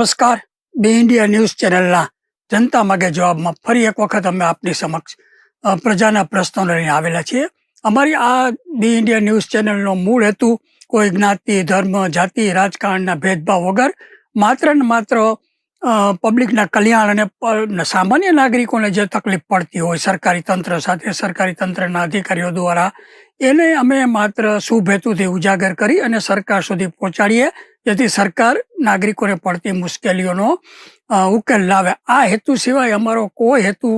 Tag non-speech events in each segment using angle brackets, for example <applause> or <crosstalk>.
નમસ્કાર. બી India news ચેનલના જનતા માગે જવાબમાં ફરી એક વખત અમે આપની સમક્ષ પ્રજાના પ્રશ્નો લઈને આવેલા છીએ. અમારી આ બી ઇન્ડિયા ન્યૂઝ ચેનલનો મૂળ હેતુ કોઈ જ્ઞાતિ, ધર્મ, જાતિ, રાજકારણના ભેદભાવ વગર માત્ર ને માત્ર પબ્લિકના કલ્યાણ અને સામાન્ય નાગરિકોને જે તકલીફ પડતી હોય સરકારી તંત્ર સાથે, સરકારી તંત્રના અધિકારીઓ દ્વારા, એને અમે માત્ર શુભ હેતુથી ઉજાગર કરી અને સરકાર સુધી પહોંચાડીએ જેથી સરકાર નાગરિકોને પડતી મુશ્કેલીઓનો ઉકેલ લાવે. આ હેતુ સિવાય અમારો કોઈ હેતુ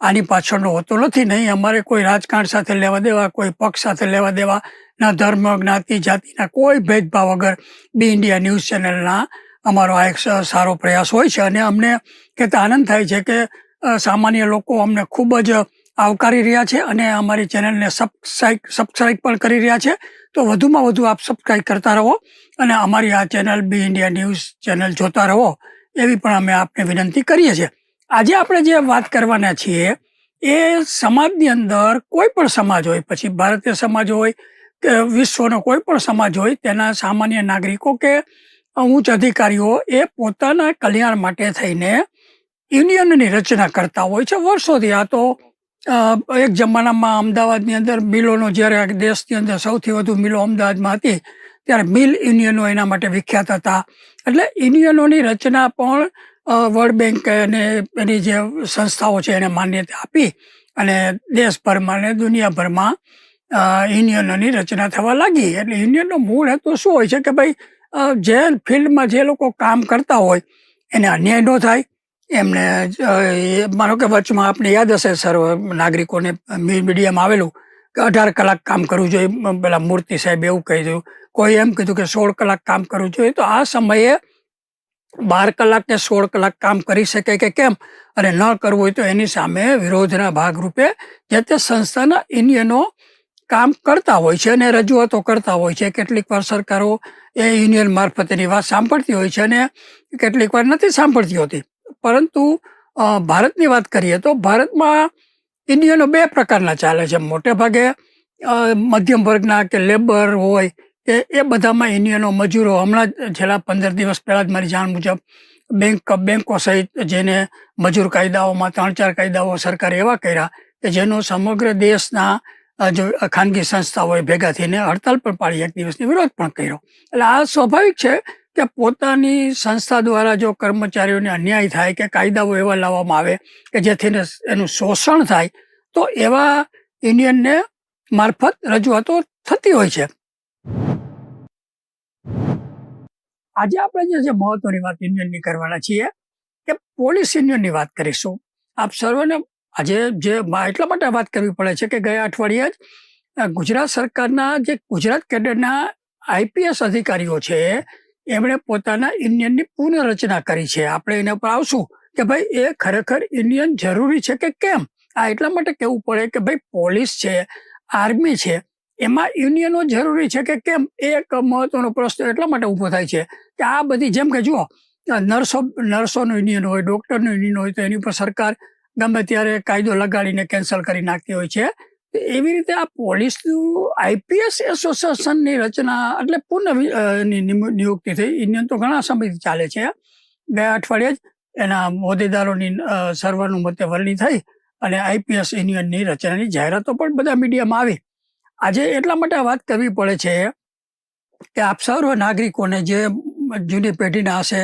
આની પાછળનો હોતો નથી. નહીં અમારે કોઈ રાજકારણ સાથે લેવા દેવા, કોઈ પક્ષ સાથે લેવા દેવા, ના ધર્મ જ્ઞાતિ જાતિના કોઈ ભેદભાવ વગર બી ઇન્ડિયા ન્યૂઝ ચેનલના અમારો આ એક સારો પ્રયાસ હોય છે. અને અમને કહેતા આનંદ થાય છે કે સામાન્ય લોકો અમને ખૂબ જ આવકારી રહ્યા છે અને અમારી ચેનલને સબસ્ક્રાઇબ સબસ્ક્રાઈબ પણ કરી રહ્યા છે. તો વધુમાં વધુ આપ સબસ્ક્રાઈબ કરતા રહો અને અમારી આ channel B India news channel જોતા રહો એવી પણ અમે આપને વિનંતી કરીએ છીએ. આજે આપણે જે વાત કરવાના છીએ એ સમાજની અંદર કોઈ પણ સમાજ હોય, પછી ભારતીય સમાજ હોય કે વિશ્વનો કોઈ પણ સમાજ હોય, તેના સામાન્ય નાગરિકો કે ઉચ્ચ અધિકારીઓ એ પોતાના કલ્યાણ માટે થઈને યુનિયનની રચના કરતા હોય છે. વર્ષોથી આ તો એક જમાનામાં અમદાવાદની અંદર મિલોનો જ્યારે દેશની અંદર સૌથી વધુ મિલો અમદાવાદમાં હતી, ત્યારે મિલ યુનિયનો એના માટે વિખ્યાત હતા. એટલે યુનિયનોની રચના પણ વર્લ્ડ બેંક અને એની જે સંસ્થાઓ છે એને માન્યતા આપી અને દેશભરમાં અને દુનિયાભરમાં યુનિયનોની રચના થવા લાગી. એટલે યુનિયનનો મૂળ હેતુ શું હોય છે કે ભાઈ જે ફિલ્ડમાં જે લોકો કામ કરતા હોય, એને અન્યાય ન થાય એમને માનો કે વચમાં આપને યાદ હશે સર્વ નાગરિકોને મીડિયામાં આવેલું કે અઢાર કલાક કામ કરવું જોઈએ. પેલા મૂર્તિ સાહેબ એવું કહી દઉં કોઈ એમ કીધું કે સોળ કલાક કામ કરવું જોઈએ. તો આ સમયે બાર કલાક કે સોળ કલાક કામ કરી શકે કે કેમ? અને ન કરવું હોય તો એની સામે વિરોધના ભાગરૂપે જે તે સંસ્થાના યુનિયનો કામ કરતા હોય છે અને રજૂઆતો કરતા હોય છે. કેટલીક વાર સરકારો એ યુનિયન મારફતેની વાત સાંભળતી હોય છે અને કેટલીક વાર નથી સાંભળતી હોતી. પરંતુ ભારતની વાત કરીએ તો ભારતમાં ઇન્ડિયનો બે પ્રકારના ચાલે છે. મોટે ભાગે મધ્યમ વર્ગના કે લેબર હોય કે એ બધામાં ઇન્ડિયનો મજૂરો હમણાં છેલ્લા પંદર દિવસ પહેલાં જ મારી જાણ મુજબ બેંક, બેંકો સહિત જેને મજૂર કાયદાઓમાં ત્રણ ચાર કાયદાઓ સરકારે એવા કર્યા કે જેનો સમગ્ર દેશના જો, ખાનગી સંસ્થાઓએ ભેગા થઈને હડતાલ પણ પાડી એક દિવસની વિરોધ પણ કર્યો. એટલે આ સ્વાભાવિક છે કે પોતાની સંસ્થા દ્વારા જો કર્મચારીઓને અન્યાય થાય કે કાયદાઓ એવા લાવવામાં આવે કે જેથી એનું શોષણ થાય, તો એવા યુનિયનને મારફત રજૂઆતો થતી હોય છે. આજે આપણે જે મહત્વની વાત યુનિયનની કરવાના છીએ કે પોલીસ યુનિયનની વાત કરીશું. આપ સર્વને આજે જે એટલા માટે વાત કરવી પડે છે કે ગયા અઠવાડિયે જ ગુજરાત સરકારના જે ગુજરાત કેડરના આઈપીએસ અધિકારીઓ છે એમણે પોતાના યુનિયનની પુનઃરચના કરી છે. આપણે એના પર આવશું કે ભાઈ, એ ખરેખર યુનિયન જરૂરી છે કે કેમ? આ એટલા માટે કહેવું પડે કે ભાઈ, પોલીસ છે, આર્મી છે, એમાં યુનિયનો જરૂરી છે કે કેમ? એ એક મહત્વનો પ્રશ્ન એટલા માટે ઊભો થાય છે કે આ બધી જેમ કે જુઓ, નર્સો, નર્સોનું યુનિયન હોય, ડૉક્ટરનું યુનિયન હોય, તો એની ઉપર સરકાર ગમે ત્યારે કાયદો લગાડીને કેન્સલ કરી નાખતી હોય છે. એવી રીતે આ પોલીસનું આઈપીએસ એસોસિએશનની રચના એટલે પુનઃ નિયુક્તિ થઈ. યુનિયન તો ઘણા સમયથી ચાલે છે. ગયા અઠવાડિયે જ એના હોદ્દેદારોની સર્વાનુમતે વરણી થઈ અને આઈપીએસ યુનિયનની રચનાની જાહેરાતો પણ બધા મીડિયામાં આવી. આજે એટલા માટે વાત કરવી પડે છે કે આપ સર્વ નાગરિકોને જે જૂની પેઢીના હશે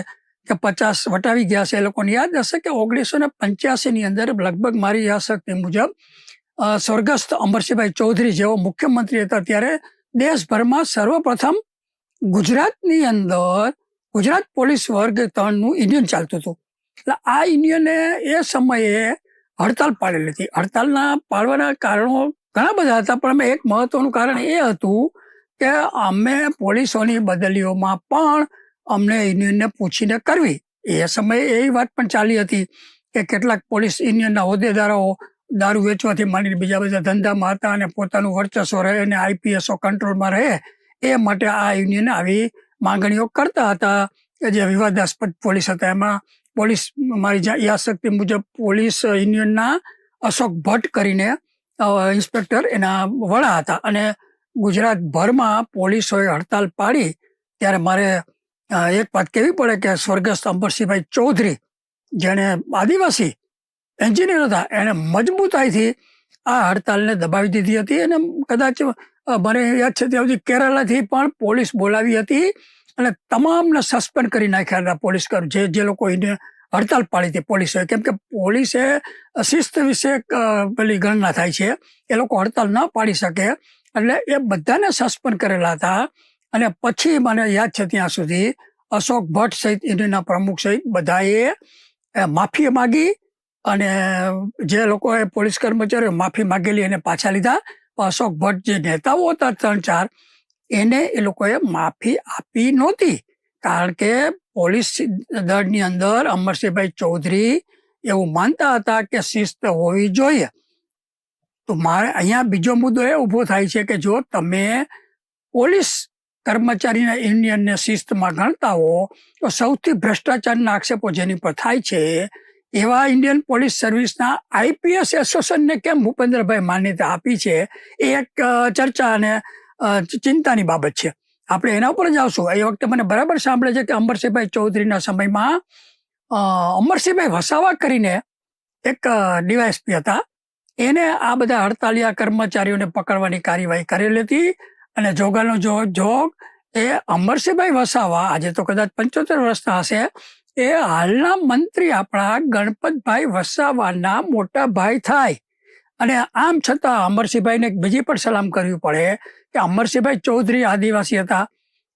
કે પચાસ વટાવી ગયા છે એ લોકોને યાદ હશે કે ઓગણીસો ને પંચ્યાસીની અંદર લગભગ મારી યાદશક્તિ મુજબ સ્વર્ગસ્થ અમરસિંહભાઈ ચૌધરી જેવો મુખ્યમંત્રી હતા ત્યારે દેશભરમાં સર્વપ્રથમ ગુજરાતની અંદર ગુજરાત પોલીસ વર્ગ ત્રણનું યુનિયન ચાલતું હતું. એટલે આ યુનિયને એ સમયે હડતાલ પાડેલી હતી. હડતાલના પાડવાના કારણો ઘણા બધા હતા, પણ અમે એક મહત્વનું કારણ એ હતું કે અમે પોલીસોની બદલીઓમાં પણ અમને યુનિયનને પૂછીને કરવી. એ સમયે એ વાત પણ ચાલી હતી કે કેટલાક પોલીસ યુનિયનના હોદ્દેદારો દારૂ વેચવાથી માંડીને બીજા બધા ધંધામાં હતા અને પોતાનું વર્ચસ્વ રહે અને આઈપીએસઓ કંટ્રોલમાં રહે, એ માટે આ યુનિયન આવી માંગણીઓ કરતા હતા કે જે વિવાદાસ્પદ પોલીસ હતા. એમાં પોલીસ, મારી યાદશક્તિ મુજબ પોલીસ યુનિયનના અશોક ભટ્ટ કરીને ઇન્સ્પેક્ટર એના વડા હતા. અને ગુજરાતભરમાં પોલીસોએ હડતાલ પાડી, ત્યારે મારે એક વાત કહેવી પડે કે સ્વર્ગસ્થ અંબરસિંહભાઈ ચૌધરી, જેણે આદિવાસી એન્જિનિયર હતા. એણે મજબૂતાઈથી આ હડતાલને દબાવી દીધી હતી અને કદાચ મને યાદ છે ત્યાં સુધી કેરાલાથી પણ પોલીસ બોલાવી હતી અને તમામને સસ્પેન્ડ કરી નાખ્યા પોલીસ કર જે જે લોકો એને હડતાલ પાડી હતી પોલીસે. કેમ કે પોલીસે શિસ્ત વિશે પેલી ગણના થાય છે. એ લોકો હડતાલ ન પાડી શકે. એટલે એ બધાને સસ્પેન્ડ કરેલા હતા. અને પછી મને યાદ છે ત્યાં સુધી અશોક ભટ્ટ સહિત ઇન્ડિયાના પ્રમુખ સહિત બધાએ માફી માગી અને, જે લોકોએ પોલીસ કર્મચારીઓ માફી માગેલી એને પાછા લીધા, અશોક ભટ્ટ જે નેતાઓ હતા ત્રણ ચાર, એને એ લોકોએ માફી આપી નહોતી. કારણ કે પોલીસ દળની અંદર અમરસિંહભાઈ ચૌધરી એવું માનતા હતા કે શિસ્ત હોવી જોઈએ. તો મારે અહીંયા બીજો મુદ્દો એ ઊભો થાય છે કે જો તમે પોલીસ કર્મચારીના યુનિયનને શિસ્તમાં ગણતા હો, તો સૌથી ભ્રષ્ટાચારના આક્ષેપો જેની પર થાય છે એવા ઇન્ડિયન પોલીસ સર્વિસના આઈપીએસ એસોસિએશનને કેમ ભૂપેન્દ્રભાઈ માન્યતા આપી છે, એ એક ચર્ચા અને ચિંતાની બાબત છે. આપણે એના ઉપર જ આવશું. એ વખતે મને બરાબર સાંભળે છે કે અમરસિંહભાઈ ચૌધરીના સમયમાં અમરસિંહભાઈ વસાવા કરીને એક ડીવાયએસપી હતા. એને આ બધા હડતાલિયા કર્મચારીઓને પકડવાની કાર્યવાહી કરેલી હતી અને જોગાનો જોગ એ અમરસિંહભાઈ વસાવા, આજે તો કદાચ પંચોતેર વર્ષના હશે એ હાલના મંત્રી આપણા ગણપતભાઈ વસાવાના મોટા ભાઈ થાય. અને આમ છતાં અમરસિંહભાઈને બીજી પણ સલામ કરવી પડે કે અમરસિંહભાઈ ચૌધરી આદિવાસી હતા.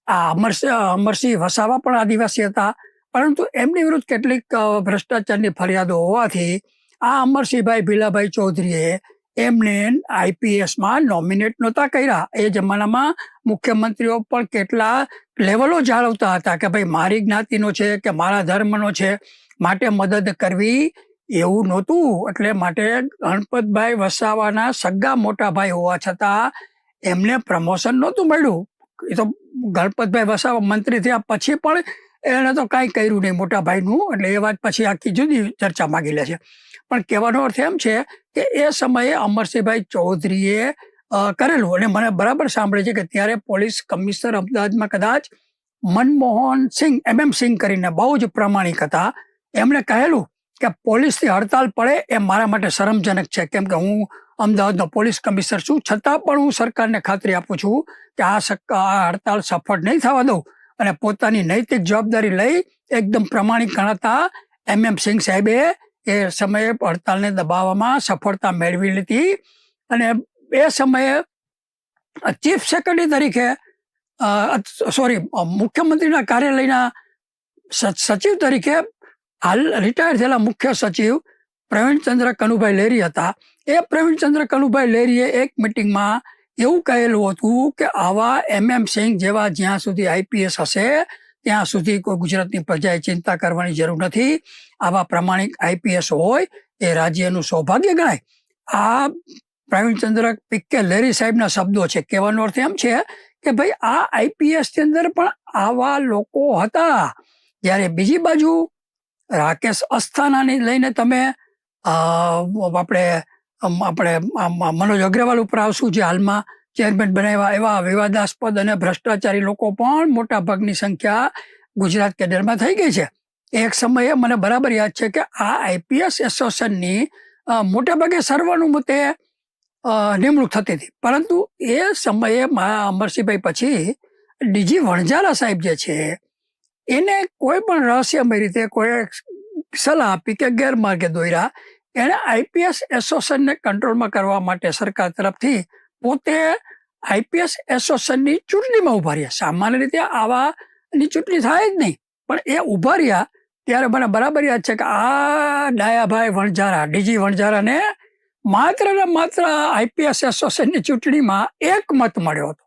આ અમરસિંહ અમરસિંહ વસાવા પણ આદિવાસી હતા. પરંતુ એમની વિરુદ્ધ કેટલીક ભ્રષ્ટાચારની ફરિયાદો હોવાથી આ અમરસિંહભાઈ ભીલાભાઈ ચૌધરીએ એમને આઈપીએસમાં નોમિનેટ નહોતા કર્યા. એ જમાનામાં મુખ્યમંત્રીઓ પણ કેટલા લેવલો જાળવતા હતા કે ભાઈ મારી જ્ઞાતિનો છે કે મારા ધર્મનો છે, માટે મદદ કરવી એવું નહોતું. એટલે માટે ગણપતભાઈ વસાવાના સગા મોટા ભાઈ હોવા છતાં એમને પ્રમોશન નહોતું મળ્યું. એ તો ગણપતભાઈ વસાવા મંત્રી થયા પછી પણ એણે તો કાંઈ કર્યું નહીં મોટા ભાઈનું. એટલે એ વાત પછી આખી જુદી ચર્ચા માગી લે છે. પણ કહેવાનો અર્થ એમ છે કે એ સમયે અમરસિંહભાઈ ચૌધરીએ કરેલું અને મને બરાબર સાંભળે છે કે ત્યારે પોલીસ કમિશનર અમદાવાદમાં કદાચ મનમોહન સિંહ એમ એમ સિંહ કરીને બહુ જ પ્રમાણિક હતા. એમણે કહેલું કે પોલીસની હડતાલ પડે એ મારા માટે શરમજનક છે. કેમ કે હું અમદાવાદનો પોલીસ કમિશનર છું. છતાં પણ હું સરકારને ખાતરી આપું છું કે આ હડતાલ સફળ નહીં થવા દઉં અને પોતાની નૈતિક જવાબદારી લઈ એકદમ પ્રમાણિક ગણાતા એમ એમ સિંહ સાહેબે એ સમયે હડતાલને દબાવવામાં સફળતા મેળવી લીધી અને એ સમયે ચીફ સેક્રેટરી તરીકે સોરી મુખ્યમંત્રીના કાર્યાલયના સચિવ તરીકે હાલ રિટાયર થયેલા મુખ્ય સચિવ પ્રવીણચંદ્ર કનુભાઈ લેરી હતા. એ પ્રવીણચંદ્ર કનુભાઈ લેરીએ એક મિટિંગમાં એવું કહેલું હતું કે આવા એમ એમ સિંહ જેવા જ્યાં સુધી આઈપીએસ હશે ત્યાં સુધી કોઈ ગુજરાતની પ્રજાએ ચિંતા કરવાની જરૂર નથી. આવા પ્રમાણિક આઈપીએસ હોય એ રાજ્યનું સૌભાગ્ય ગણાય. આ પ્રવીણચંદ્ર પિક્કે લેરી સાહેબના શબ્દો છે. કહેવાનો અર્થ એમ છે કે ભાઈ, આ આઈપીએસની અંદર પણ આવા લોકો હતા. જ્યારે બીજી બાજુ રાકેશ અસ્થાનાને લઈને તમે આપણે આપણે મનોજ અગ્રવાલ ઉપર આવશું જે હાલમાં ચેરમેન બનાવ્યા એવા વિવાદાસ્પદ અને ભ્રષ્ટાચારી લોકો પણ મોટા ભાગની સંખ્યા ગુજરાત કેડરમાં થઈ ગઈ છે. એક સમયે મને બરાબર યાદ છે કે આ આઈપીએસ એસોસિએશનની મોટા ભાગે સર્વાનુમતે નિમણૂક થતી હતી. પરંતુ એ સમયે મા અમરસિંહભાઈ પછી ડીજી વણઝારા સાહેબ જે છે, એને કોઈ પણ રહસ્યમય રીતે કોઈ સલાહ આપી કે ગેરમાર્ગે દોર્યા એણે આઈપીએસ એસોસિએશનને કંટ્રોલમાં કરવા માટે સરકાર તરફથી પોતે આઈપીએસ એસોસિએશનની ચૂંટણીમાં ઊભા રહ્યા. સામાન્ય રીતે આવાની ચૂંટણી થાય જ નહીં, પણ એ ઊભા રહ્યા ત્યારે મને બરાબર યાદ છે કે આ ડાયાભાઈ વણઝારા, ડીજી વણઝારાને માત્ર ને માત્ર આઈપીએસ એસોસિએશનની ચૂંટણીમાં એક મત મળ્યો હતો.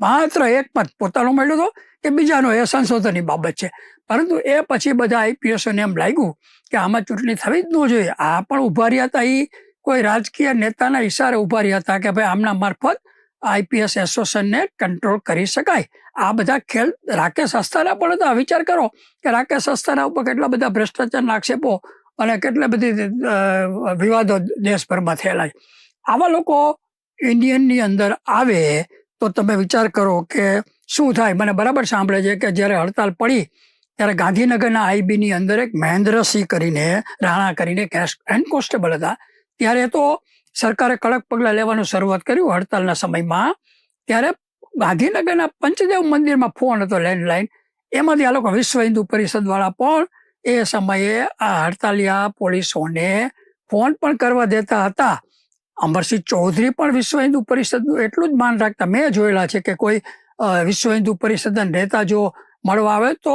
માત્ર એક મત પોતાનો મળ્યો હતો કે બીજાનો. એ સંશોધનની બાબત છે. પરંતુ એ પછી બધા આઈપીએસોને એમ લાગ્યું કે આમાં ચૂંટણી થવી જ ન જોઈએ. આ પણ ઊભા રહ્યા હતા એ કોઈ રાજકીય નેતાના ઇશારે ઊભા રહ્યા હતા કે ભાઈ આમના મારફત આઈપીએસ એસોસિએશનને કંટ્રોલ કરી શકાય. આ બધા ખેલ રાકેશ અસ્થાના પણ હતા. વિચાર કરો કે રાકેશ અસ્થાના ઉપર કેટલા બધા ભ્રષ્ટાચારના આક્ષેપો અને કેટલી બધી વિવાદો દેશભરમાં થયેલા છે આવા લોકો ઇન્ડિયનની અંદર આવે તો તમે વિચાર કરો કે શું થાય? મને બરાબર સાંભળે છે કે જ્યારે હડતાલ પડી ત્યારે ગાંધીનગરના આઈબીની અંદર એક મહેન્દ્રસિંહ કરીને, રાણા કરીને હેડ કોન્સ્ટેબલ હતા. ત્યારે તો સરકારે કડક પગલાં લેવાનું શરૂઆત કર્યું હડતાલના સમયમાં. ત્યારે ગાંધીનગરના પંચદેવ મંદિરમાં ફોન હતો લેન્ડલાઇન. એમાંથી આ લોકો વિશ્વ હિન્દુ પરિષદ વાળા પણ એ સમયે આ હડતાલિયા પોલીસોને ફોન પણ કરવા દેતા હતા. અમરસિંહ ચૌધરી પણ વિશ્વ હિન્દુ પરિષદનું એટલું જ માન રાખતા. મેં જોયેલા છે કે કોઈ વિશ્વ હિન્દુ પરિષદના નેતા જો મળવા આવે તો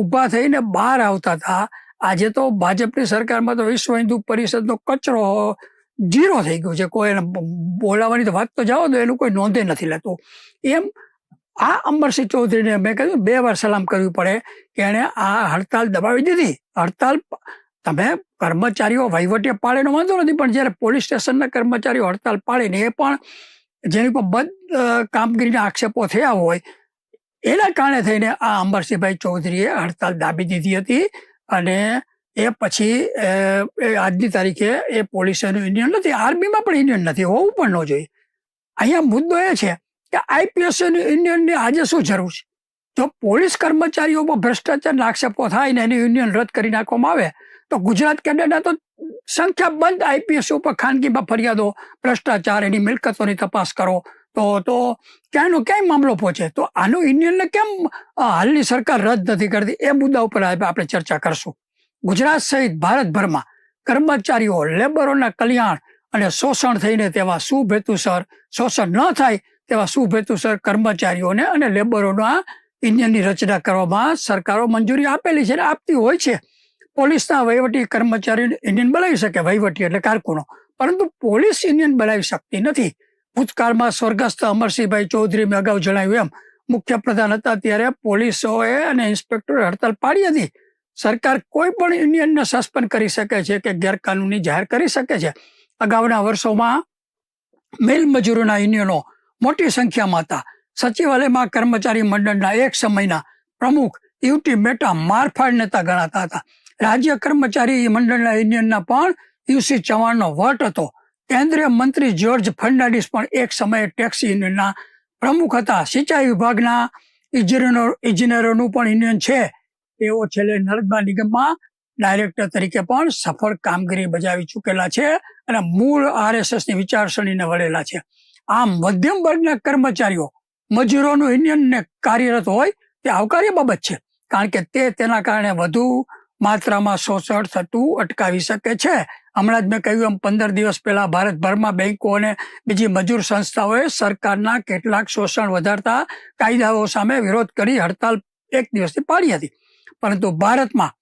ઊભા થઈને બહાર આવતા હતા. આજે તો ભાજપની સરકારમાં તો વિશ્વ હિન્દુ પરિષદનો કચરો જીરો થઈ ગયો છે. કોઈ એને બોલાવવાની તો વાત તો જાઓ તો એનું કોઈ નોંધે નથી લેતું. એમ આ અમરસિંહ ચૌધરીને મેં કહ્યું બે વાર સલામ કરવી પડે કે એણે આ હડતાલ દબાવી દીધી. હડતાલ તમે કર્મચારીઓ વહીવટી પાડેનો વાંધો નથી, પણ જ્યારે પોલીસ સ્ટેશનના કર્મચારીઓ હડતાલ પાડીને એ પણ જેની પર બદ કામગીરીના આક્ષેપો થયા હોય, એના કારણે થઈને આ અમરસિંહભાઈ ચૌધરીએ હડતાલ દાબી દીધી હતી. અને એ પછી આજની તારીખે એ પોલીસનું યુનિયન નથી આર્મીમાં પણ યુનિયન નથી, હોવું પણ ન જોઈએ. અહીંયા મુદ્દો એ છે કે આઈપીએસનું યુનિયનની આજે શું જરૂર છે? જો પોલીસ કર્મચારીઓમાં ભ્રષ્ટાચારના આક્ષેપો થાય ને એની યુનિયન રદ કરી નાખવામાં આવે, તો ગુજરાત કેડરના તો સંખ્યાબંધ આઈપીએસ ઉપર ખાનગીમાં ફરિયાદો, ભ્રષ્ટાચાર, એની મિલકતોની તપાસ કરો તો તો ક્યાંયનો ક્યાંય મામલો પહોંચે? તો આનું યુનિયનને કેમ હાલની સરકાર રદ નથી કરતી? એ મુદ્દા ઉપર આપણે ચર્ચા કરશું. ગુજરાત સહિત ભારતભરમાં કર્મચારીઓ, લેબરોના કલ્યાણ અને શોષણ થઈને તેવા શુભેતુસર શોષણ ન થાય તેવા શુભેતુસર કર્મચારીઓને અને લેબરોના યુનિયનની રચના કરવામાં સરકારો મંજૂરી આપેલી છે અને આપતી હોય છે. પોલીસના વહીવટી કર્મચારીઓને યુનિયન બનાવી શકે, વહીવટી એટલે કારકુનો. પરંતુ પોલીસ યુનિયન બનાવી શકતી નથી. ભૂતકાળમાં સ્વર્ગસ્થ અમરસિંહભાઈ ચૌધરી મેં અગાઉ જણાવ્યું એમ મુખ્ય પ્રધાન હતા ત્યારે પોલીસોએ અને ઇન્સ્પેક્ટરે હડતાલ પાડી હતી. સરકાર કોઈ પણ યુનિયનને સસ્પેન્ડ કરી શકે છે કે ગેરકાનૂની જાહેર કરી શકે છે. અગાઉના વર્ષોમાં મિલ મજૂરોના યુનિયનો મોટી સંખ્યામાં હતા. સચિવાલયમાં કર્મચારી મંડળના એક સમયના પ્રમુખ યુટી મેટા મારફાડ નેતા ગણાતા હતા. રાજ્ય કર્મચારી મંડળના યુનિયનના પણ યુસી ચૌહાણનો વટ હતો. કેન્દ્રીય મંત્રી જ્યોર્જ ફર્નાન્ડિસ પણ એક સમયે ટેક્સ યુનિયનના પ્રમુખ હતા. સિંચાઈ વિભાગના ઇજનેરો, ઇજનેરોનું પણ યુનિયન છે. તેઓ છેલ્લે નર્મદા નિગમમાં ડાયરેક્ટર તરીકે પણ સફળ કામગીરી બજાવી ચૂકેલા છે અને મૂળ આરએસએસની વિચારસરણીને વળેલા છે. આમ મધ્યમ વર્ગના કર્મચારીઓ મજૂરોનું યુનિયનને કાર્યરત હોય તે આવકાર્ય બાબત છે. કારણ કે તે તેના કારણે વધુ માત્રામાં શોષણ થતું અટકાવી શકે છે. હમણાં જ મેં કહ્યું એમ, પંદર દિવસ પહેલા ભારતભરમાં બેંકો અને બીજી મજૂર સંસ્થાઓએ સરકારના કેટલાક શોષણ વધારતા કાયદાઓ સામે વિરોધ કરી હડતાલ એક દિવસથી પાડી હતી. પરંતુ ભારતમાં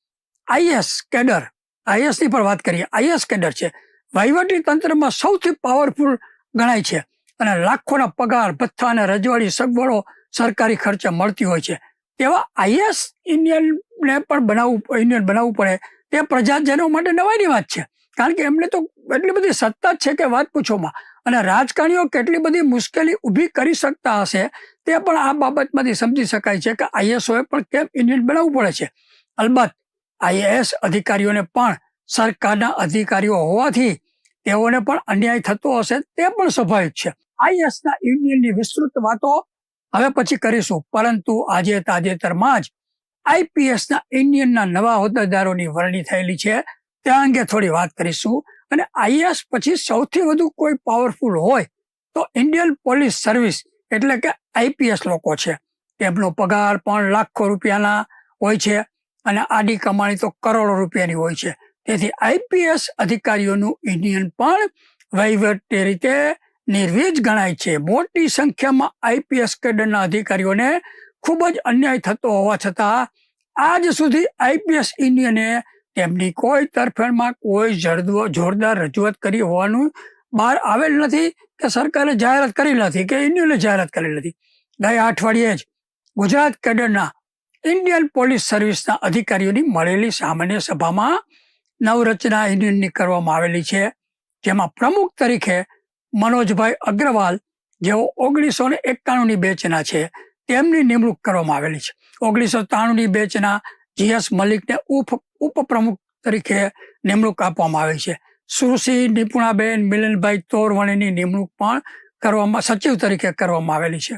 આઈએસ કેડર, આઈએસની પણ વાત કરીએ, આઈએસ કેડર છે, વહીવટી તંત્રમાં સૌથી પાવરફુલ ગણાય છે અને લાખોના પગાર, ભથ્થા અને રજવાડી સગવડો સરકારી ખર્ચે મળતી હોય છે. તેવા આઈએસ યુનિયનને પણ બનાવવું યુનિયન બનાવવું પડે. તે પ્રજાજનો માટે નવાઈની વાત છે. કારણ કે એમને તો એટલી બધી સત્તા છે કે વાત પૂછોમાં. અને રાજકારણીઓ કેટલી બધી મુશ્કેલી ઊભી કરી શકતા હશે, તે પણ આ બાબતમાંથી સમજી શકાય છે કે આઈએસઓએ પણ કેમ યુનિયન બનાવવું પડે છે. અલબત્ત આઈએએસ અધિકારીઓને પણ સરકારના અધિકારીઓ હોવાથી તેઓને પણ અન્યાય થતો હશે, તે પણ સ્વાભાવિક છે. આઈએસના યુનિયનની વિસ્તૃત વાતો હવે પછી કરીશું. પરંતુ આજે તાજેતરમાં જ આઈપીએસના ઇન્ડિયનના નવા હોદ્દેદારોની વરણી થયેલી છે. ત્યાં અંગે થોડી વાત કરીશું. અને આઈએસ પછી સૌથી વધુ કોઈ પાવરફુલ હોય તો ઇન્ડિયન પોલીસ સર્વિસ એટલે કે આઈપીએસ લોકો છે. તેમનો પગાર પણ લાખો રૂપિયાના હોય છે અને આડી કમાણી તો કરોડો રૂપિયાની હોય છે. તેથી આઈપીએસ અધિકારીઓનું યુનિયન પણ વહીવટી રીતે નિર્વીજ ગણાય છે. મોટી સંખ્યામાં આઈપીએસ કેડરના અધિકારીઓને ખૂબ જ અન્યાય થતો હોવા છતાં આજ સુધી આઈપીએસ યુનિયને તેમની કોઈ તરફેણમાં કોઈ જોરદાર રજૂઆત કરી હોવાનું બહાર આવેલ નથી કે સરકારે જાહેરાત કરી નથી કે યુનિયને જાહેરાત કરી નથી. ગયા અઠવાડિયે જ ગુજરાત કેડરના ઇન્ડિયન પોલીસ સર્વિસના અધિકારીઓની મળેલી સામાન્ય સભામાં નવરચના યુનિયનની કરવામાં આવેલી છે, જેમાં પ્રમુખ તરીકે મનોજભાઈ અગ્રવાલ, જેઓ ઓગણીસો ને એકાણુંની બેચના છે, તેમની નિમણૂક કરવામાં આવેલી છે. ઓગણીસો ત્રાણુંની બેચના જીએસ મલિકને ઉપ, ઉપપ્રમુખ તરીકે નિમણૂક આપવામાં આવી છે. સુશ્રી નિપુણાબેન, મિલનભાઈ તોરવણીની નિમણૂક પણ કરવામાં, સચિવ તરીકે કરવામાં આવેલી છે.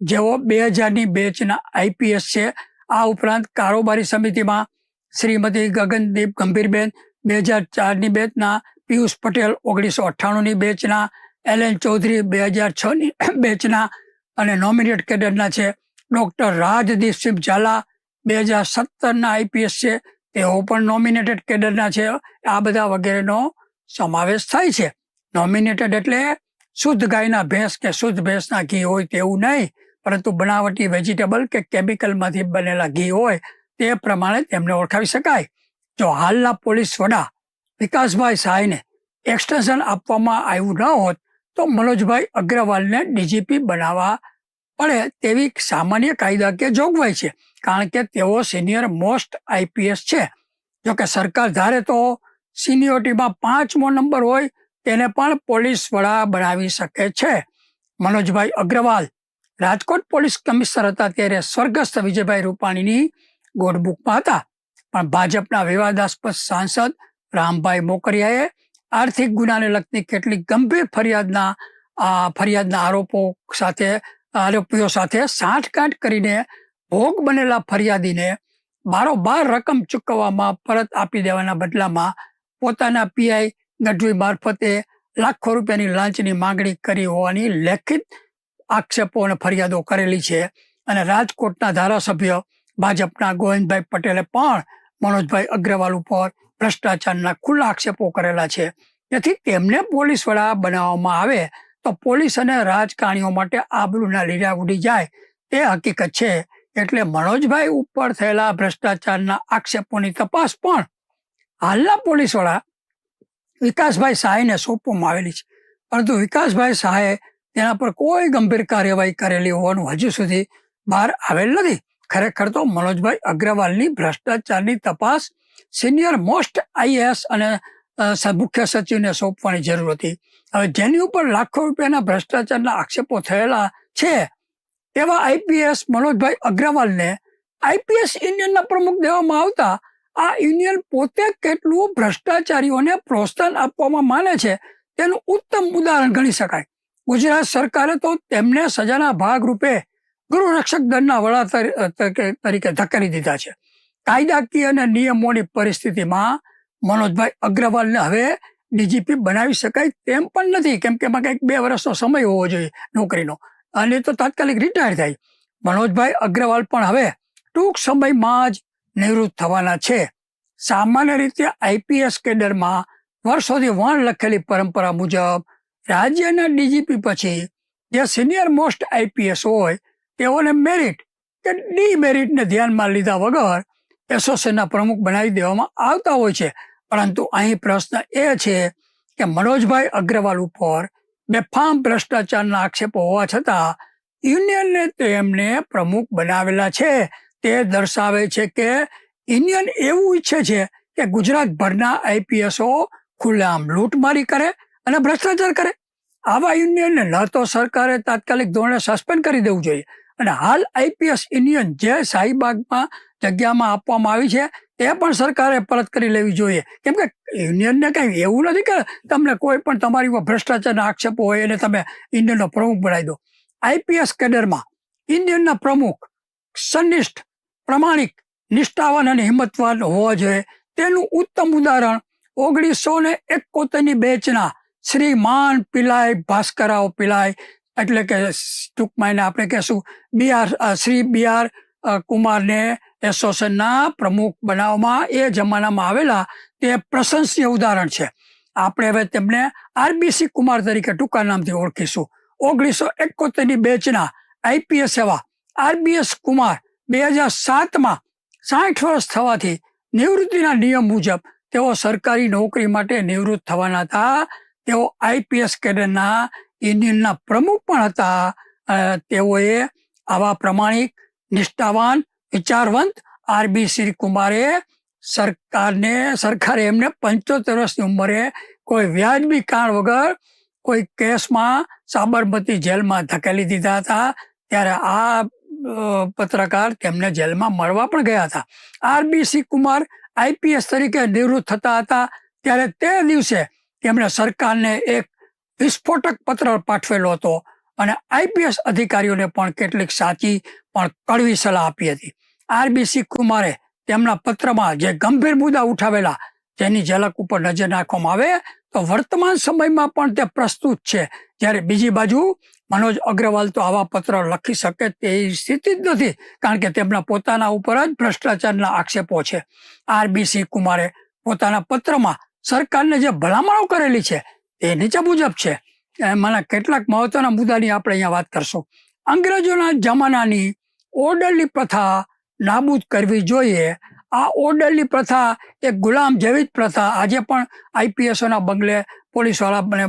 જેઓ બે હજારની બેચના આઈપીએસ છે, આ ઉપરાંત કારોબારી સમિતિમાં શ્રીમતી ગગનદીપ ગંભીરબેન બે હજાર ચારની બેચના પિયુષ પટેલ, ઓગણીસો અઠ્ઠાણુંની બેચના એલ એન ચૌધરી બે હજાર છની <coughs> બેચના અને નોમિનેટ કેડરના છે. ડૉક્ટર રાજદીપસિંહ ઝાલા બે હજાર સત્તરના આઈપીએસ છે. તેઓ પણ નોમિનેટેડ કેડરના છે. આ બધા વગેરેનો સમાવેશ થાય છે. નોમિનેટેડ એટલે શુદ્ધ ગાયના ભેંસ કે શુદ્ધ ભેંસના ઘી હોય તેવું નહીં, પરંતુ બનાવટી વેજીટેબલ કે કેમિકલમાંથી બનેલા ઘી હોય તે પ્રમાણે તેમને ઓળખાવી શકાય. જો હાલના પોલીસ વડા વિકાસભાઈ સહાયને એક્સટેન્શન આપવામાં આવ્યું ન હોત તો મનોજભાઈ અગ્રવાલને ડીજીપી બનાવવા પડે તેવી સામાન્ય કાયદાકીય જોગવાઈ છે. કારણ કે તેઓ સિનિયર મોસ્ટ આઈપીએસ છે. જોકે સરકાર ધારે તો સિનિયોરિટીમાં પાંચમો નંબર હોય તેને પણ પોલીસ વડા બનાવી શકે છે. મનોજભાઈ અગ્રવાલ રાજકોટ પોલીસ કમિશનર હતા ત્યારે સ્વર્ગસ્થ વિજયભાઈ રૂપાણીની ગોડબુકમાં હતા. પણ ભાજપના વિવાદાસ્પદ સાંસદ રામભાઈ મોકરિયાએ આર્થિક ગુનાને લગતી કેટલીક ગંભીર ફરિયાદના ફરિયાદના આરોપો સાથે, આરોપીઓ સાથે સાંઠગાંઠ કરીને ભોગ બનેલા ફરિયાદીને બારોબાર રકમ ચૂકવવામાં પરત આપી દેવાના બદલામાં પોતાના પીઆઈ ગઢવી મારફતે લાખો રૂપિયાની લાંચની માંગણી કરી હોવાની લેખિત આક્ષેપો અને ફરિયાદો કરેલી છે. અને રાજકોટના ધારાસભ્ય ભાજપના ગોવિંદભાઈ પટેલે પણ મનોજભાઈ અગ્રવાલ ઉપર ભ્રષ્ટાચારના ખુલ્લા આક્ષેપો કરેલા છે. જેથી તેમને પોલીસ વડા બનાવવામાં આવે તો પોલીસ અને રાજકારણીઓ માટે આબરૂના લીરા ઉડી જાય. તે હકીકત છે. એટલે મનોજભાઈ ઉપર થયેલા ભ્રષ્ટાચારના આક્ષેપોની તપાસ પણ હાલના પોલીસ વડા વિકાસભાઈ સહાયને સોંપવામાં આવેલી છે. પરંતુ વિકાસભાઈ સહાયે તેના પર કોઈ ગંભીર કાર્યવાહી કરેલી હોવાનું હજુ સુધી બહાર આવેલ નથી. ખરેખર તો મનોજભાઈ અગ્રવાલની ભ્રષ્ટાચારની તપાસ સિનિયર મોસ્ટ આઈએએસ અને મુખ્ય સચિવને સોંપવાની જરૂર હતી. હવે જેની ઉપર લાખો રૂપિયાના ભ્રષ્ટાચારના આક્ષેપો થયેલા છે તેવા આઈપીએસ મનોજભાઈ અગ્રવાલને આઈપીએસ યુનિયનના પ્રમુખ દેવામાં આવતા આ યુનિયન પોતે કેટલું ભ્રષ્ટાચારીઓને પ્રોત્સાહન આપવામાં માને છે, તેનું ઉત્તમ ઉદાહરણ ગણી શકાય. ગુજરાત સરકારે તો તેમને સજાના ભાગરૂપે ગૃહરક્ષક દળના વડા તરીકે ધકેલી દીધા છે. કાયદાકીય અને નિયમોની પરિસ્થિતિમાં મનોજભાઈ અગ્રવાલને હવે ડીજીપી બનાવી શકાય તેમ પણ નથી. કેમ કે એમાં કંઈક બે વર્ષનો સમય હોવો જોઈએ નોકરીનો. અને તો તાત્કાલિક રિટાયર થાય. મનોજભાઈ અગ્રવાલ પણ હવે ટૂંક સમયમાં જ નિવૃત્ત થવાના છે. સામાન્ય રીતે આઈપીએસ કેડરમાં વર્ષોથી વણ લખેલી પરંપરા મુજબ રાજ્યના ડીજીપી પછી જે સિનિયર મોસ્ટ આઈપીએસ હોય તેઓને મેરિટ કે ડીમેરિટને ધ્યાનમાં લીધા વગર એસોસિએશનના પ્રમુખ બનાવી દેવામાં આવતા હોય છે. પરંતુ અહીં પ્રશ્ન એ છે કે મનોજભાઈ અગ્રવાલ ઉપર બેફામ ભ્રષ્ટાચારના આક્ષેપો હોવા છતાં યુનિયનને તેમને પ્રમુખ બનાવેલા છે. તે દર્શાવે છે કે યુનિયન એવું ઈચ્છે છે કે ગુજરાતભરના આઈપીએસો ખુલ્લેઆમ લૂંટમારી કરે અને ભ્રષ્ટાચાર કરે. આવા યુનિયનને ન તો સરકારે તાત્કાલિક ધોરણે સસ્પેન્ડ કરી દેવું જોઈએ. અને હાલ આઈપીએસ યુનિયન જે શાહીબાગમાં જગ્યામાં આપવામાં આવી છે તે પણ સરકારે પરત કરી લેવી જોઈએ. કેમ કે યુનિયનને કંઈ એવું નથી કે તમને કોઈ પણ તમારી ઉપર ભ્રષ્ટાચારના આક્ષેપો હોય એને તમે ઇન્ડિયનનો પ્રમુખ બનાવી દો. આઈપીએસ કેડરમાં ઇન્ડિયનના પ્રમુખ સનિષ્ઠ, પ્રમાણિક, નિષ્ઠાવાન અને હિંમતવાન હોવા જોઈએ. તેનું ઉત્તમ ઉદાહરણ ઓગણીસો ને એકોતેરની બેચના શ્રી માન પિલાય ભાસ્કરાવ પિલાય એટલે કે ટૂંકમાં એને આપણે કહેશું, બી શ્રી બી કુમારને એસોસિએશનના પ્રમુખ બનાવવામાં એ જમાનામાં આવેલા તે પ્રશંસનીય ઉદાહરણ છે. આપણે હવે તેમને આરબીસી કુમાર તરીકે ટૂંકા નામથી ઓળખીશું. ઓગણીસો એકોતેરની બેચના આઈપીએસ એવા આરબીએસ કુમાર બે હજાર સાતમાં સાઠ વર્ષ થવાથી નિવૃત્તિના નિયમ મુજબ તેઓ સરકારી નોકરી માટે નિવૃત્ત થવાના હતા. તેઓ આઈપીએસ કેડરના યુનિયનના પ્રમુખ પણ હતા. તેઓએ આવા પ્રમાણિક, નિષ્ઠાવાન વિચારવંત આરબી શ્રી કુમારે સરકારને, સરકારે એમને પંચોતેર વર્ષની ઉંમરે કોઈ વ્યાજબી કારણ વગર કોઈ કેસમાં સાબરમતી જેલમાં ધકેલી દીધા હતા. ત્યારે આ પત્રકાર તેમને જેલમાં મળવા પણ ગયા હતા. આરબીસી કુમાર આઈપીએસ તરીકે નિવૃત્ત થતા હતા. ત્યારે તે દિવસે તેમણે સરકારને એક વિસ્ફોટક પત્ર પાઠવેલો હતો. અને આઈપીએસ અધિકારીઓને પણ કેટલીક સાચી પણ કડવી સલાહ આપી હતી. આરબીસી કુમારે તેમના પત્રમાં જે ગંભીર મુદ્દા ઉઠાવેલા જેની ઝલક ઉપર નજર નાખવામાં આવે તો વર્તમાન સમયમાં પણ તે પ્રસ્તુત છે. જ્યારે બીજી બાજુ મનોજ અગ્રવાલ તો આવા પત્ર લખી શકે તેવી સ્થિતિ જ નથી, કારણ કે તેમના પોતાના ઉપર જ ભ્રષ્ટાચારના આક્ષેપો છે. આરબીસી કુમારે પોતાના પત્રમાં સરકારને જે ભલામણો કરેલી છે તે નીચે મુજબ છે. એમાંના કેટલાક મહત્વના મુદ્દાની આપણે અહીંયા વાત કરશું. અંગ્રેજોના જમાનાની ઓર્ડરલી પ્રથા નાબૂદ કરવી જોઈએ. આ ઓર્ડરલી પ્રથા એક ગુલામ જેવી જ પ્રથા આજે પણ આઈપીએસઓના બંગલે પોલીસવાળાને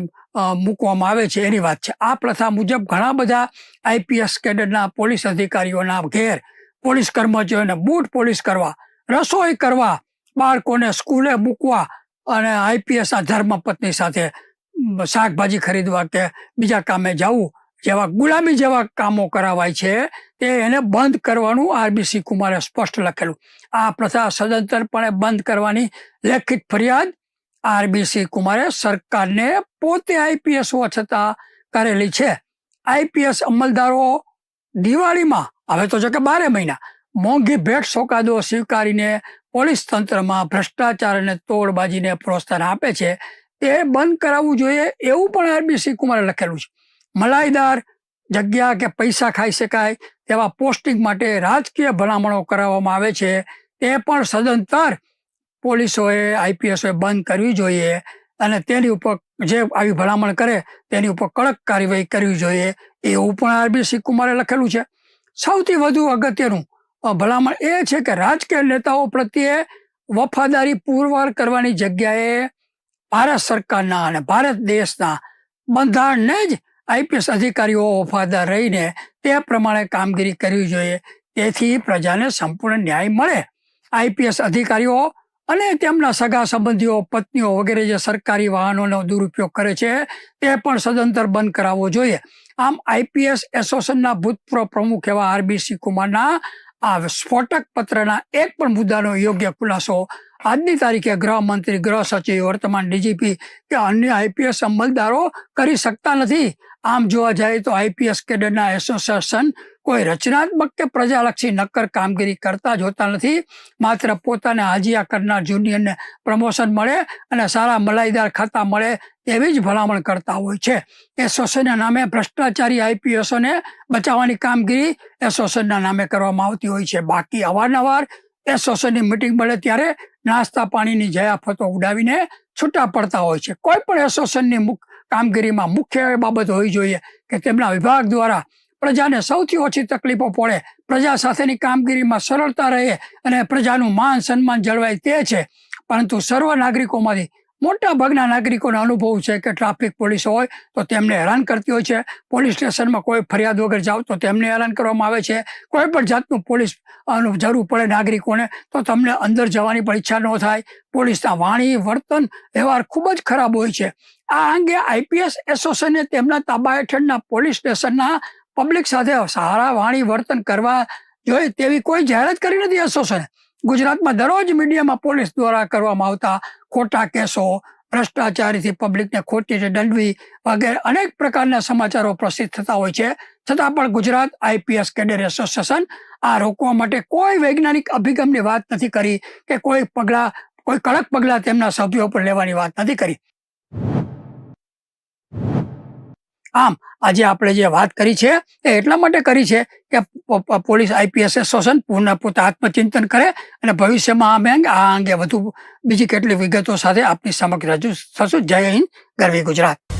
મૂકવામાં આવે છે એની વાત છે. આ પ્રથા મુજબ ઘણા બધા આઈપીએસ કેડરના પોલીસ અધિકારીઓના ઘેર પોલીસ કર્મચારીઓને બૂટ પોલીસ કરવા, રસોઈ કરવા, બાળકોને સ્કૂલે મૂકવા અને આઈપીએસના ધર્મપત્ની સાથે શાકભાજી ખરીદવા કે બીજા કામે જવું જેવા ગુલામી જેવા કામો કરાવાય છે, તે એને બંધ કરવાનું આરબીસી કુમારે સ્પષ્ટ લખેલું. આ પ્રથા સદંતરપણે બંધ કરવાની લેખિત ફરિયાદ આરબીસી કુમારે સરકારને પોતે આઈપીએસ હોવા છતાં કરેલી છે. આઈપીએસ અમલદારો દિવાળીમાં, હવે તો જો કે બારે મહિના, મોંઘી ભેટ સોકાદો સ્વીકારીને પોલીસ તંત્રમાં ભ્રષ્ટાચાર અને તોડબાજીને પ્રોત્સાહન આપે છે. તે બંધ કરાવવું જોઈએ એવું પણ આરબીસી કુમારે લખેલું છે. મલાઈદાર જગ્યા કે પૈસા ખાઈ શકાય તેવા પોસ્ટિંગ માટે રાજકીય ભલામણો કરાવવામાં આવે છે. તે પણ સદંતર પોલીસોએ આઈપીએસોએ બંધ કરવી જોઈએ અને તેની ઉપર જે આવી ભલામણ કરે તેની ઉપર કડક કાર્યવાહી કરવી જોઈએ એવું પણ આરબીસી કુમારે લખેલું છે. સૌથી વધુ અગત્યનું ભલામણ એ છે કે રાજકીય નેતાઓ પ્રત્યે વફાદારી પુરવાર કરવાની જગ્યાએ ભારત સરકારના અને ભારત દેશના બંધારણને જ આઈપીએસ અધિકારીઓ વફાદાર રહીને તે પ્રમાણે કામગીરી કરવી જોઈએ. તેથી પ્રજાને સંપૂર્ણ ન્યાય મળે. આઈપીએસ અધિકારીઓ અને તેમના સગા સંબંધીઓ, પત્નીઓ વગેરે જે સરકારી વાહનોનો દુરુપયોગ કરે છે, તે પણ સદંતર બંધ કરાવવો જોઈએ. આમ આઈપીએસ એસોસિએશનના ભૂતપૂર્વ પ્રમુખ એવા આરબીસી કુમારના આ સ્ફોટક પત્રના એક પણ મુદ્દાનો યોગ્ય ખુલાસો આજની તારીખે ગૃહમંત્રી, ગૃહ સચિવ, વર્તમાન ડીજીપી કે અન્ય આઈપીએસ અમલદારો કરી શકતા નથી. આમ જોવા જાય તો આઈપીએસ કેડરના એસોસિએશન કોઈ રચનાત્મક કે પ્રજાલક્ષી નક્કર કામગીરી કરતા જોતા નથી. માત્ર પોતાને હાજિયા કરનાર જુનિયરને પ્રમોશન મળે અને સારા મલાઈદાર ખાતા મળે એવી જ ભલામણ કરતા હોય છે. એસોસિએશનના નામે ભ્રષ્ટાચારી આઈપીએસોને બચાવવાની કામગીરી એસોસિએશનના નામે કરવામાં આવતી હોય છે. બાકી અવારનવાર એસોસિએશનની મિટિંગ મળે ત્યારે નાસ્તા પાણીની જયાફતો ઉડાવીને છૂટા પડતા હોય છે. કોઈ પણ એસોસિએશનની કામગીરીમાં મુખ્ય બાબત હોવી જોઈએ કે તેમના વિભાગ દ્વારા પ્રજાને સૌથી ઓછી તકલીફો પડે. પ્રજા સાથેની કામગીરીમાં સરળતા રહે અને પ્રજાનું માન સન્માન જળવાય તે છે. પરંતુ સર્વ નાગરિકોમાંથી મોટા ભાગના નાગરિકોનો અનુભવ છે કે ટ્રાફિક પોલીસ હોય તો તેમને હેરાન કરતી હોય છે. પોલીસ સ્ટેશનમાં કોઈ ફરિયાદ વગર જાઓ તો તેમને હેરાન કરવામાં આવે છે. કોઈ પણ જાતનું પોલીસ જરૂર પડે નાગરિકોને તો તમને અંદર જવાની પણ ઈચ્છા ન થાય. પોલીસના વાણી, વર્તન વ્યવહાર ખૂબ જ ખરાબ હોય છે. આ અંગે આઈપીએસ એસોસિએશને તેમના તાબા હેઠળના પોલીસ સ્ટેશનના પબ્લિક સાથે સારા વાણી, વર્તન કરવા જોઈએ તેવી કોઈ જાહેરાત કરી નથી એસોસિએશને. ગુજરાતમાં દરરોજ મીડિયામાં પોલીસ દ્વારા કરવામાં આવતા ખોટા કેસો, ભ્રષ્ટાચારીથી પબ્લિકને ખોટી રીતે દંડવી વગેરે અનેક પ્રકારના સમાચારો પ્રસિદ્ધ થતા હોય છે. છતાં પણ ગુજરાત આઈપીએસ કેડર એસોસિએશન આ રોકવા માટે કોઈ વૈજ્ઞાનિક અભિગમની વાત નથી કરી કે કોઈ પગલાં, કોઈ કડક પગલાં તેમના સભ્યો પર લેવાની વાત નથી કરી. આમ, આજે આપણે જે વાત કરી છે, એ એટલા માટે કરી છે કે પોલીસ આઈપીએસ એસોસિએશન પૂર્ણ પોતા આત્મચિંતન કરે અને ભવિષ્યમાં અમે આ અંગે વધુ બીજી કેટલી વિગતો સાથે આપની સમક્ષ રજૂ થશું. જય હિન્દ, ગરવી ગુજરાત.